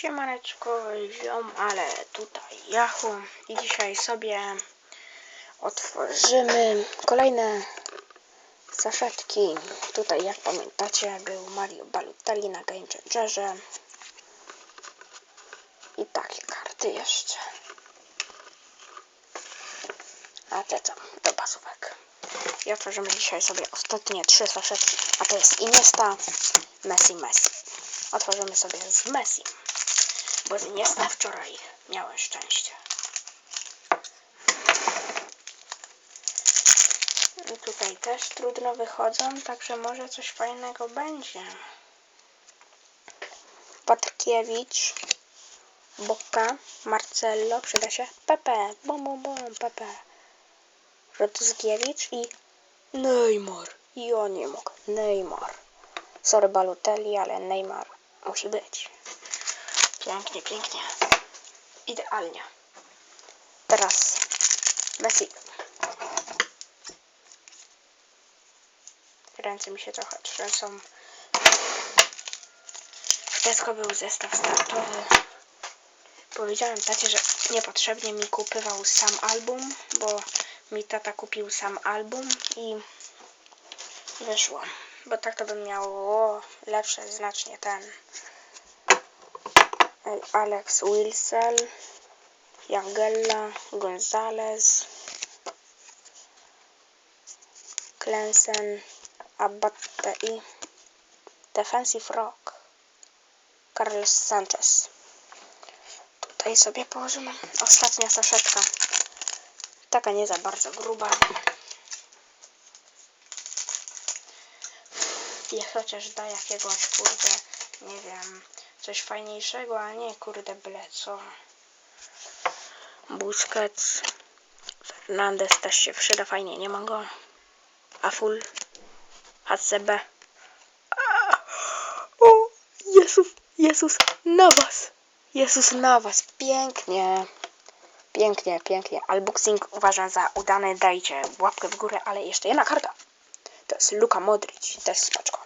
Siemaneczko, ziom, ale tutaj Yahoo i dzisiaj sobie otworzymy kolejne saszetki. Tutaj jak pamiętacie był Mario Balotelli na Game Changerze i takie karty jeszcze. A te co? Do pasówek. I otworzymy dzisiaj sobie ostatnie trzy saszetki, a to jest Iniesta, Messi, Messi. Otworzymy sobie z Messi. Bo z Iniesta wczoraj miałem szczęście. I tutaj też trudno wychodzą, także może coś fajnego będzie. Patrkiewicz, Boka, Marcello, przyda się Pepe, bum bum bum, Pepe. Rotuzgiewicz i Neymar. I ja nie mogę. Neymar. Sorry Balotelli, ale Neymar musi być. Pięknie, pięknie. Idealnie. Teraz Messi. Ręce mi się trochę trzęsą. W był zestaw startowy. Powiedziałem tacie, że niepotrzebnie mi kupywał sam album, bo mi tata kupił sam album i wyszło. Bo tak to bym miało lepsze znacznie ten Alex Wilson, Jangella, Gonzalez, Clemson, Abate i Defensive Rock, Carlos Sanchez. Tutaj sobie położymy ostatnia saszetka. Taka nie za bardzo gruba. I chociaż da jakiegoś, kurde, nie wiem, coś fajniejszego, a nie, kurde, byle co. Busquets, Fernandez też się przyda, fajnie, nie ma go. Aful, HCB. O, Jezus, Jezus, na was. Jezus, na was, pięknie. Pięknie, pięknie. Unboxing uważam za udany. Dajcie łapkę w górę, ale jeszcze jedna karta. To jest Luka Modric, też spaczko.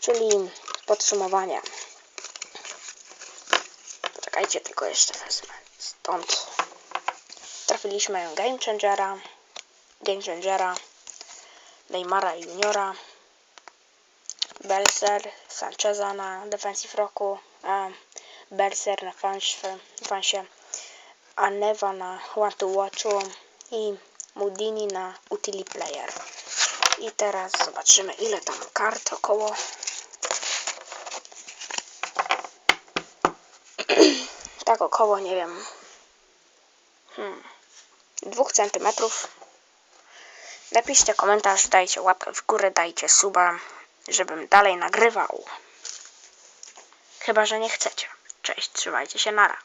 Czyli podsumowanie. Czekajcie, tylko jeszcze wezmę. Stąd trafiliśmy Game Changera, Game Changera, Neymara Juniora, Belser, Sancheza na Defensive Roku, a Berser na fansie, fansie a Neva na One to Watchu i Mudini na Utility Player. I teraz zobaczymy ile tam kart około. Tak około, nie wiem, hmm, dwóch centymetrów. Napiszcie komentarz, dajcie łapkę w górę, dajcie suba, żebym dalej nagrywał. Chyba, że nie chcecie. Cześć, trzymajcie się, nara.